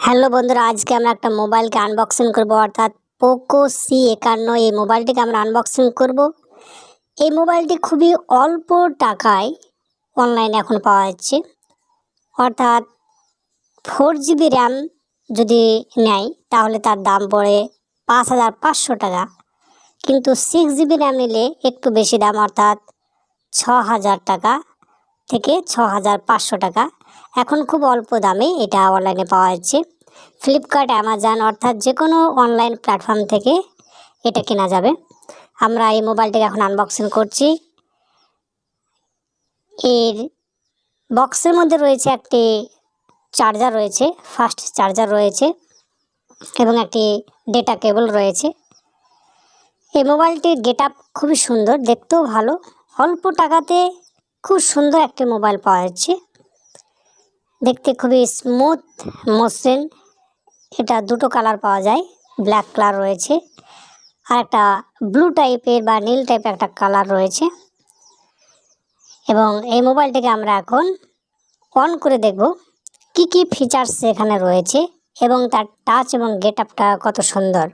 Hello বন্ধুরা, আজকে আমরা একটা মোবাইলকে আনবক্সিং করব, অর্থাৎ পোকো সি একান্ন। এই মোবাইলটিকে আমরা আনবক্সিং করব। এই মোবাইলটি খুবই অল্প টাকায় অনলাইনে এখন পাওয়া যাচ্ছে। অর্থাৎ ফোর জিবি র্যাম যদি নেয়, তাহলে তার দাম পড়ে পাঁচ হাজার পাঁচশো টাকা। কিন্তু সিক্স জিবি র্যাম নিলে একটু বেশি দাম, অর্থাৎ ছ হাজার টাকা থেকে ছ হাজার পাঁচশো টাকা। এখন খুব অল্প দামে এটা অনলাইনে পাওয়া যাচ্ছে। ফ্লিপকার্ট অ্যামাজন অর্থাৎ যে কোনো অনলাইন প্ল্যাটফর্ম থেকে এটা কেনা যাবে। আমরা এই মোবাইলটিকে এখন আনবক্সিং করছি। এর বক্সের মধ্যে রয়েছে একটি চার্জার রয়েছে ফাস্ট চার্জার রয়েছে এবং একটি ডেটা কেবল রয়েছে। এই মোবাইলটির গেট আপ খুবই সুন্দর, দেখতেও ভালো। অল্প টাকাতে খুব সুন্দর একটি মোবাইল পাওয়া যাচ্ছে। দেখতে খুবই স্মুথ মসৃণ এটা দুটো কালার পাওয়া যায় ব্ল্যাক কালার রয়েছে। আর একটা ব্লু টাইপের বা নীল টাইপের একটা কালার রয়েছে। এবং এই মোবাইলটিকে আমরা এখন অন করে দেখব, কি কি ফিচার্স এখানে রয়েছে এবং তার টাচ এবং গেট আপটা কত সুন্দর।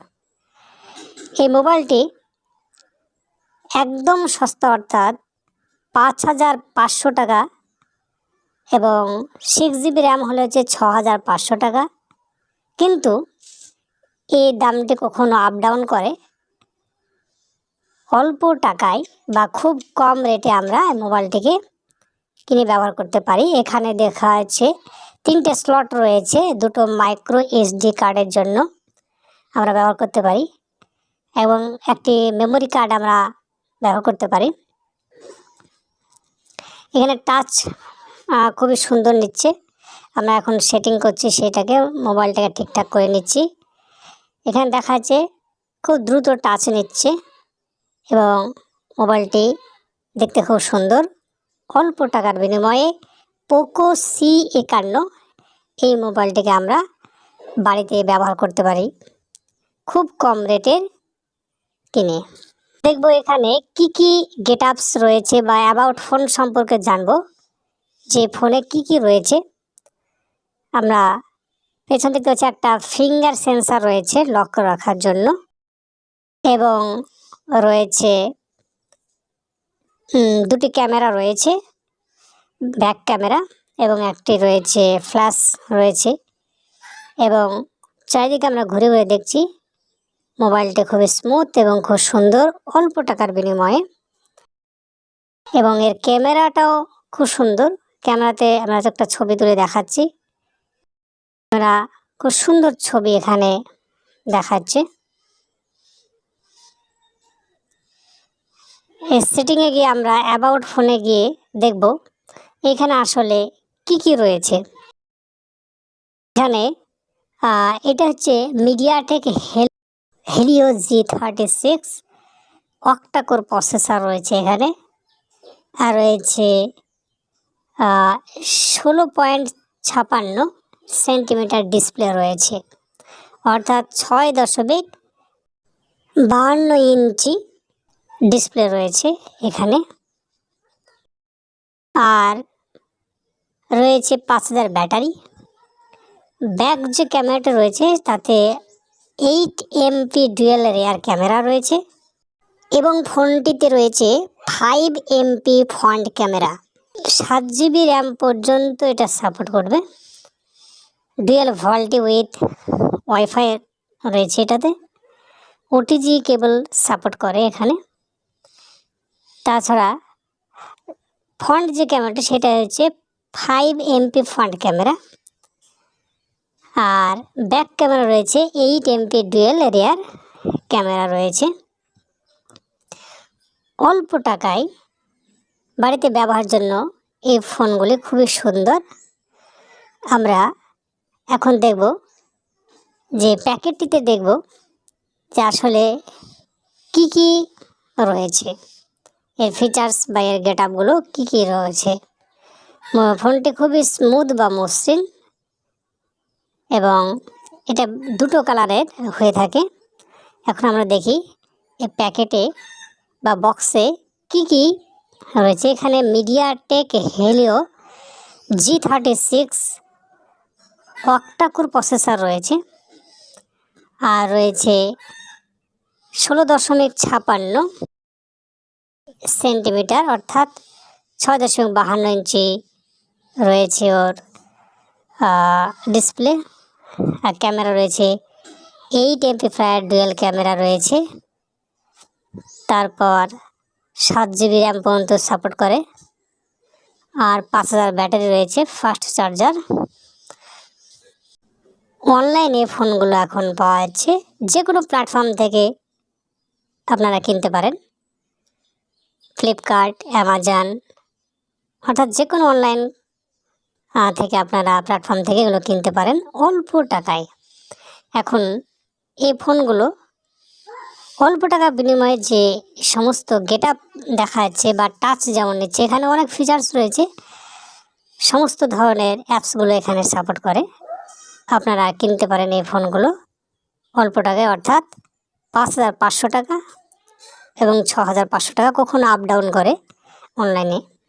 এই মোবাইলটি একদম সস্তা, অর্থাৎ পাঁচ হাজার পাঁচশো টাকা এবং সিক্স জিবি র্যাম হলে হচ্ছে ছ হাজার পাঁচশো টাকা। কিন্তু এই দামটি কখনো আপ ডাউন করে। অল্প টাকায় বা খুব কম রেটে আমরা মোবাইলটিকে কিনে ব্যবহার করতে পারি। এখানে দেখা যাচ্ছে তিনটে স্লট রয়েছে, দুটো মাইক্রো এসডি কার্ডের জন্য আমরা ব্যবহার করতে পারি এবং একটি মেমোরি কার্ড আমরা ব্যবহার করতে পারি। এখানে টাচ খুবই সুন্দর নিচ্ছে। আমরা এখন সেটিং করছি সেটাকে, মোবাইলটাকে ঠিকঠাক করে নিচ্ছি। এখানে দেখা যাচ্ছে খুব দ্রুত টাচ নিচ্ছে এবং মোবাইলটি দেখতে খুব সুন্দর। অল্প টাকার বিনিময়ে পোকো সি একান্ন এই মোবাইলটিকে আমরা বাড়িতে ব্যবহার করতে পারি। খুব কম রেটের কিনে। দেখব এখানে কি কি গেট আপস রয়েছে বা অ্যাবাউট ফোন সম্পর্কে জানব। যে ফোনে কি কি রয়েছে, আমরা পেছন দিকে হচ্ছে একটা ফিঙ্গার সেন্সার রয়েছে লক রাখার জন্য এবং রয়েছে দুটি ক্যামেরা রয়েছে ব্যাক ক্যামেরা এবং একটি রয়েছে ফ্ল্যাশ রয়েছে এবং চারিদিকে আমরা ঘুরে ঘুরে দেখছি মোবাইলটি খুবই স্মুথ এবং খুব সুন্দর, অল্প টাকার বিনিময়ে এবং এর ক্যামেরাটাও খুব সুন্দর। ক্যামেরাতে আমরা একটা ছবি তুলে দেখাচ্ছি। আমরা খুব সুন্দর ছবি এখানে দেখাচ্ছে। সেটিংয়ে গিয়ে আমরা অ্যাবাউট ফোনে গিয়ে দেখব এখানে আসলে কি কি রয়েছে। এখানে এটা হচ্ছে মিডিয়াটেক হেল Helio G thirty six octacore processor রয়েছে এখানে। আর রয়েছে ষোলো পয়েন্ট ছাপান্ন সেন্টিমিটার ডিসপ্লে রয়েছে। অর্থাৎ ছয় দশমিক বাহান্ন ইঞ্চি ডিসপ্লে রয়েছে এখানে। আর রয়েছে পাঁচ হাজার ব্যাটারি। ব্যাক যে ক্যামেরাটা রয়েছে, তাতে eight MP dual rear camera রয়েছে এবং ফোনটিতে রয়েছে ফাইভ এমপি ফ্রন্ট ক্যামেরা। সাত জিবি র্যাম পর্যন্ত এটা সাপোর্ট করবে। ডুয়েল ভল্টি উইথ ওয়াইফাই রয়েছে এটাতে। ওটিজি কেবল সাপোর্ট করে এখানে। তাছাড়া ফ্রন্ট যে ক্যামেরাটা সেটা হচ্ছে ফাইভ এমপি ফ্রন্ট ক্যামেরা আর ব্যাক ক্যামেরা রয়েছে eight MP dual rear camera রয়েছে। অল্প টাকায় বাড়িতে ব্যবহার জন্য এই ফোনগুলি খুবই সুন্দর। আমরা এখন দেখব যে প্যাকেটটিতে দেখব যে আসলে কি কি রয়েছে। এর ফিচার্স বা এর গেট আপগুলো কী কী রয়েছে। ফোনটি খুবই স্মুথ বা মসৃণ এবং এটা দুটো কালারের হয়ে থাকে। এখন আমরা দেখি এই প্যাকেটে বা বক্সে কি কি রয়েছে এখানে MediaTek Helio G thirty six octacore processor রয়েছে। আর রয়েছে ষোলো দশমিক ছাপান্ন সেন্টিমিটার, অর্থাৎ ছয় দশমিক বাহান্ন ইঞ্চি রয়েছে ওর ডিসপ্লে। আর ক্যামেরা রয়েছে eight MP rear dual camera রয়েছে। তারপর সাত জিবি র্যাম পর্যন্ত সাপোর্ট করে। আর পাঁচ হাজার ব্যাটারি রয়েছে ফাস্ট চার্জার অনলাইনে ফোনগুলো এখন পাওয়া যাচ্ছে। যে কোনো প্ল্যাটফর্ম থেকে আপনারা কিনতে পারেন। ফ্লিপকার্ট অ্যামাজন অর্থাৎ যে কোনো অনলাইন থেকে আপনারা প্ল্যাটফর্ম থেকে এগুলো কিনতে পারেন। অল্প টাকায়। এখন এই ফোনগুলো অল্প টাকা বিনিময়ে যে সমস্ত গেট আপ দেখা যাচ্ছে বা টাচ যেমন নিচ্ছে, এখানে অনেক ফিচার্স রয়েছে। সমস্ত ধরনের অ্যাপসগুলো এখানে সাপোর্ট করে। আপনারা কিনতে পারেন এই ফোনগুলো অল্প টাকায়, অর্থাৎ পাঁচ হাজার পাঁচশো টাকা এবং ছ হাজার পাঁচশো টাকা কখনো আপ ডাউন করে অনলাইনে